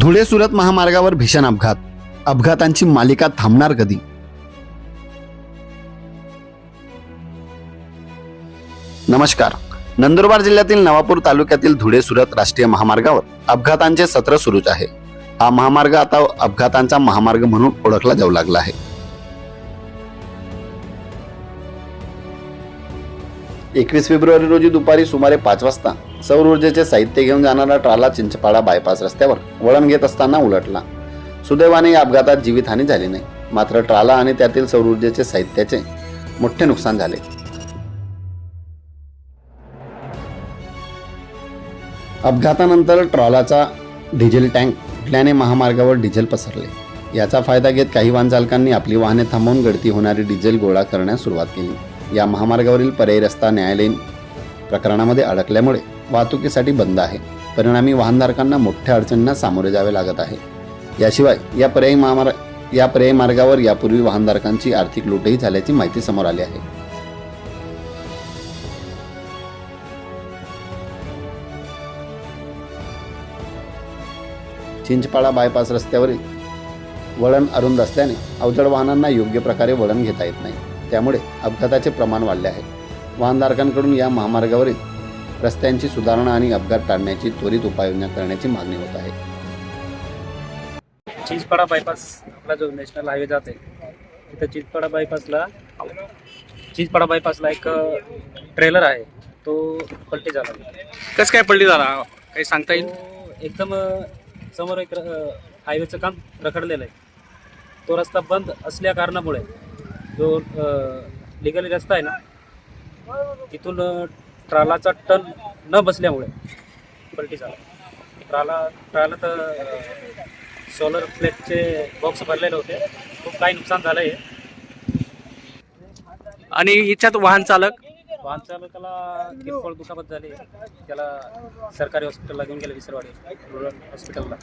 धुळे सुरत महामार्गावर भीषण अपघात. अपघातांची मालिका थांबणार कधी? नमस्कार. नंदुरबार जिल्ह्यातील नवापूर तालुक्यातील धुळे सुरत राष्ट्रीय महामार्गावर अपघातांचे सत्र सुरूच आहे. हा महामार्ग आता अपघातांचा महामार्ग म्हणून ओळखला जाऊ लागला आहे. एकवीस फेब्रुवारी रोजी दुपारी सुमारे पाच वाजता सौर ऊर्जेचे साहित्य घेऊन जाणारा ट्राला चिंचपाडा बायपास रस्त्यावर वळण घेत असताना उलटला. सुदैवाने या अपघातात जीवितहानी झाली नाही. मात्र ट्राला आणि त्यातील सौर ऊर्जेचे साहित्याचे मोठे नुकसान झाले. अपघातानंतर ट्रॉलाचा डिझेल टँक फुटल्याने महामार्गावर डिझेल पसरले. याचा फायदा घेत काही वाहनचालकांनी आपली वाहने थांबवून गळती होणारी डिझेल गोळा करण्यास सुरुवात केली. या महामार्गावरील पर्यायी रस्ता न्यायालयीन प्रकरणामध्ये अडकल्यामुळे वाहतुकीसाठी बंद आहे. परिणामी वाहनधारकांना मोठ्या अडचणींना सामोरे जावे लागत आहे. याशिवाय या पर्यायी महामार्ग या पर्यायी मार्गावर यापूर्वी वाहनधारकांची आर्थिक लूटही झाल्याची माहिती समोर आली आहे. चिंचपाडा बायपास रस्त्यावरील वळण अरुंद असल्याने अवजड वाहनांना योग्य प्रकारे वळण घेता येत नाही. त्यामुळे अपघाताचे प्रमाण वाढले आहे. वाहनधारकांकडून या महामार्गावरील रस्त्यांची सुधारणा आणि अपघात टाळण्याची त्वरित उपाययोजना करण्याची मागणी होत आहे. चिंचपाडा बायपास आपला जो नॅशनल हायवे जाते तिथं चिंचपाडा बायपासला चिंचपाडा बायपासला एक ट्रेलर आहे. तो पलटी झाला. कसं काय पडली जरा काही सांगता येईल? एकदम समोर एक हायवेचं काम रखडलेलं आहे. तो रस्ता बंद असल्या कारणामुळे जो लिगली रस्ता आहे ना तिथून ट्रालाचा टन न बसल्यामुळे पलटी झाला. ट्राला ट्राला तर सोलर प्लेटचे बॉक्स भरलेले होते. खूप काही नुकसान झालं आहे आणि याच्यात वाहन चालक? वाहन चालकाला किरकोळ दुखापत झाली? त्याला सरकारी हॉस्पिटलला घेऊन गेले विसरवाडी रुरल हॉस्पिटलला